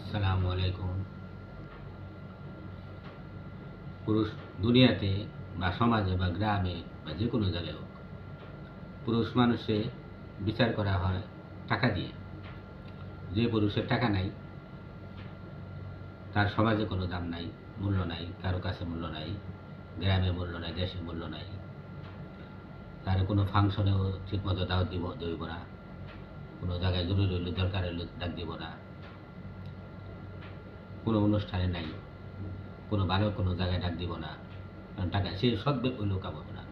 আসসালামু আলাইকুম। পুরুষ দুনিয়াতে বা সমাজে বা গ্রামে বা যে কোনো জায়গায় হোক, পুরুষ মানুষে বিচার করা হয় টাকা দিয়ে। যে পুরুষের টাকা নাই, তার সমাজে কোনো দাম নাই, মূল্য নাই, কারও কাছে মূল্য নাই, গ্রামে মূল্য নাই, দেশে মূল্য নাই, তার কোনো ফাংশনেও ঠিকমতো দাওয়াত দিব দেব না, কোনো জায়গায় জরুরি হইলে দরকার হইলে ডাক দিব না। কোনো অনুষ্ঠানে নাই। কোনো ভালো কোনো জায়গায় ডাক দিব না। কারণ টাকা, সে সৎ ব্যক্তি লোক না।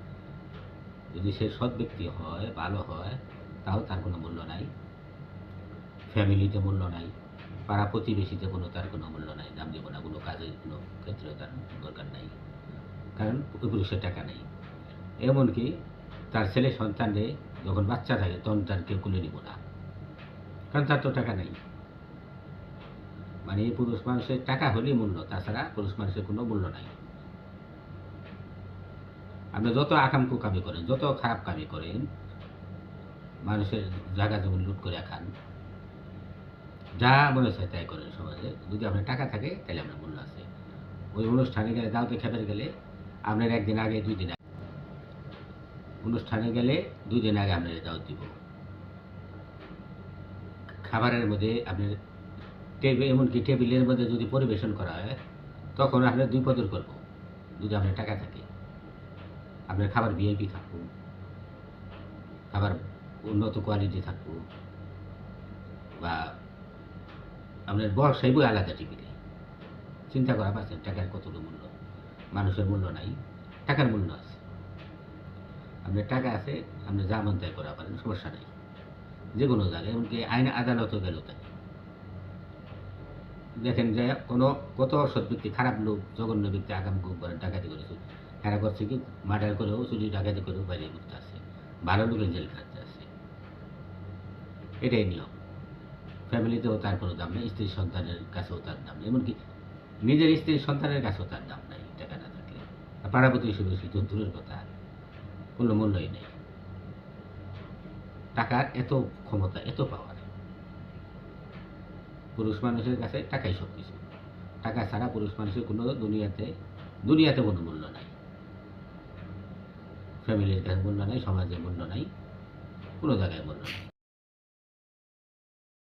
যদি সে সৎ ব্যক্তি হয়, ভালো হয়, তাও তার কোনো মূল্য নাই। ফ্যামিলিতে মূল্য নাই। পাড়া প্রতিবেশীতে কোনো, তার কোনো মূল্য নাই। দাম দিব না, কোনো কাজের কোনো ক্ষেত্রে তার দরকার নাই। কারণ ওই পুরুষের টাকা নেই। এমনকি তার ছেলে সন্তানে যখন বাচ্চা থাকে, তখন তার কেউ কুলে নিব না। কারণ তার তো টাকা নেই। মানে পুরুষ মানুষের টাকা হলেই মূল্য, তাছাড়া পুরুষ মানুষের কোনো মূল্য নাই। আপনি যত আকাম কুকামি করেন, যত খারাপ কামি করেন, মানুষের জায়গা জমি লুট করে খান, যা মনে চায় তাই করেন সমাজে। যদি আপনার টাকা থাকে, তাহলে আপনার মূল্য আছে। ওই অনুষ্ঠানে গেলে, দাওতে খেপে গেলে, আপনার একদিন আগে, দুই দিন আগে। অনুষ্ঠানে গেলে, দুই দিন আগে আপনার দাওয়াত দিব। খাবারের মধ্যে আপনার টেবিল, এমনকি টেবিলের মধ্যে যদি পরিবেশন করা হয়, তখন আপনার দুই পদর করব। যদি আপনার টাকা থাকে, আপনার খাবার ভিআইপি থাকব, খাবার উন্নত কোয়ালিটি থাকব, বা আপনার বসাইব আলাদা টেবিলে। চিন্তা করা পারছেন, টাকার কতটুকু মূল্য? মানুষের মূল্য নাই, টাকার মূল্য আছে। আপনার টাকা আছে, আপনি যা মন তাই করা পারেন, সমস্যা নেই। যে কোনো জায়গায়, এমনকি আইন আদালতও গেল তাই। দেখেন যে কোনো কত অসৎ ব্যক্তি, খারাপ লোক, জঘন্য ব্যক্তি আগাম গুম করে ডাকাতি করেছে এরা করছে কি? মার্ডার করেও চুরি, ডাকাতি করেও বাইরে করতে আসে। ভালো লোকের জেল খাটতে আসে। এটাই নিয়ম। ফ্যামিলিতেও তার কোনো দাম নেই, স্ত্রী সন্তানের কাছেও তার দাম নেই। এমনকি নিজের স্ত্রীর সন্তানের কাছেও তার দাম নাই, টাকা না থাকলে। আর পাড়া প্রতিবেশী তো দূরের কথা কোনো মূল্যই নেই। টাকার এত ক্ষমতা, এত পাওয়ার পুরুষ মানুষের কাছে টাকাই সব কিছু টাকা ছাড়া পুরুষ মানুষের কোনো দুনিয়াতে দুনিয়াতে কোনো মূল্য নাই। ফ্যামিলির কাছে মূল্য নাই, সমাজে মূল্য নাই, কোনো জায়গায় মূল্য নাই।